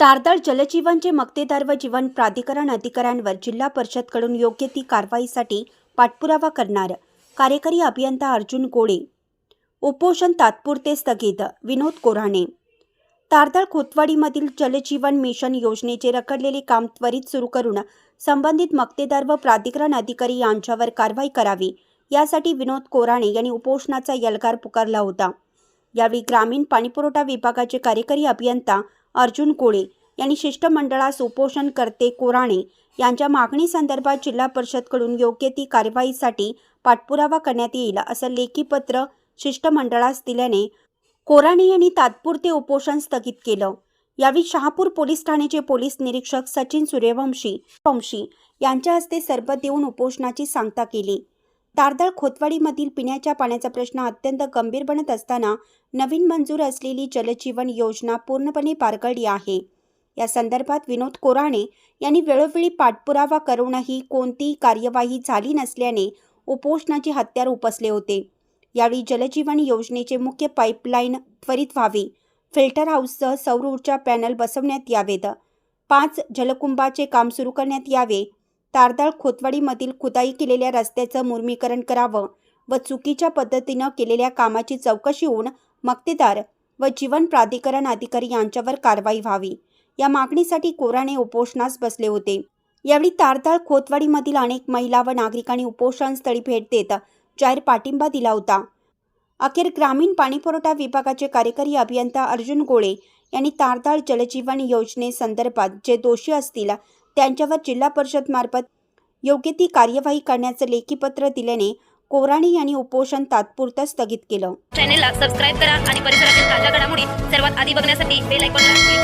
तारदाळ जलजीवनचे मक्तेदार व जीवन प्राधिकरण अधिकाऱ्यांवर जिल्हा परिषदकडून योग्य ती कारवाईसाठी पाठपुरावा करणार. कार्यकारी अभियंता अर्जुन गोळे उपोषण तात्पुरते स्थगित. विनोद कोराणे तारदाळ खोतवाडीमधील जलजीवन मिशन योजनेचे रखडलेले काम त्वरित सुरू करून संबंधित मक्तेदार व प्राधिकरण अधिकारी यांच्यावर कारवाई करावी. यासाठी विनोद कोराणे यांनी उपोषणाचा यलगार पुकारला होता. यावेळी ग्रामीण पाणीपुरवठा विभागाचे कार्यकारी अभियंता अर्जुन कोळे यांनी शिष्टमंडळास उपोषण करते कोराणे यांच्या मागणी संदर्भात जिल्हा परिषदकडून योग्य ती कार्यवाहीसाठी पाठपुरावा करण्यात येईल असं लेखी पत्र शिष्टमंडळास दिल्याने कोराणे यांनी तात्पुरते उपोषण स्थगित केलं. यावेळी शहापूर पोलीस ठाण्याचे पोलीस निरीक्षक सचिन सूर्यवंशी वंशी यांच्या हस्ते सरबत देऊन उपोषणाची सांगता केली. तारदाळ खोतवाडीमधील पिण्याच्या पाण्याचा प्रश्न अत्यंत गंभीर बनत असताना नवीन मंजूर असलेली जलजीवन योजना पूर्णपणे पारगळली आहे. या संदर्भात विनोद कोराणे यांनी वेळोवेळी पाठपुरावा करूनही कोणतीही कार्यवाही झाली नसल्याने उपोषणाचे हत्यार उपसले होते. यावेळी जलजीवन योजनेचे मुख्य पाईपलाईन त्वरित व्हावी फिल्टर हाऊससह सौर ऊर्जा पॅनल बसवण्यात यावेत पाच जलकुंभाचे काम सुरू करण्यात यावे तारदाळ खोतवाडीमधील खुदाई केलेल्या रस्त्याचं मुर्मीकरण करावं व चुकीच्या पद्धतीनं केलेल्या कामाची चौकशी होऊन मक्तेदार व जीवन प्राधिकरण अधिकारी यांच्यावर कारवाई व्हावी. या मागणीसाठी कोराणे उपोषणास बसले होते. यावेळी तारदाळ खोतवाडीमधील अनेक महिला व नागरिकांनी उपोषणस्थळी भेट देत जाहीर पाठिंबा दिला होता. अखेर ग्रामीण पाणीपुरवठा विभागाचे कार्यकारी अभियंता अर्जुन गोळे यांनी तारदाळ जलजीवन योजनेसंदर्भात जे दोषी असतील त्यांच्यावर जिल्हा परिषद मार्फत योग्य ती कार्यवाही करण्याचं लेखीपत्र दिल्याने कोराणे यांनी उपोषण तात्पुरतं स्थगित केलं. चॅनेलला सबस्क्राईब करा आणि परिसरातील ताज्या घडामोडी सर्वात आधी बघण्यासाठी बेल आयकॉनला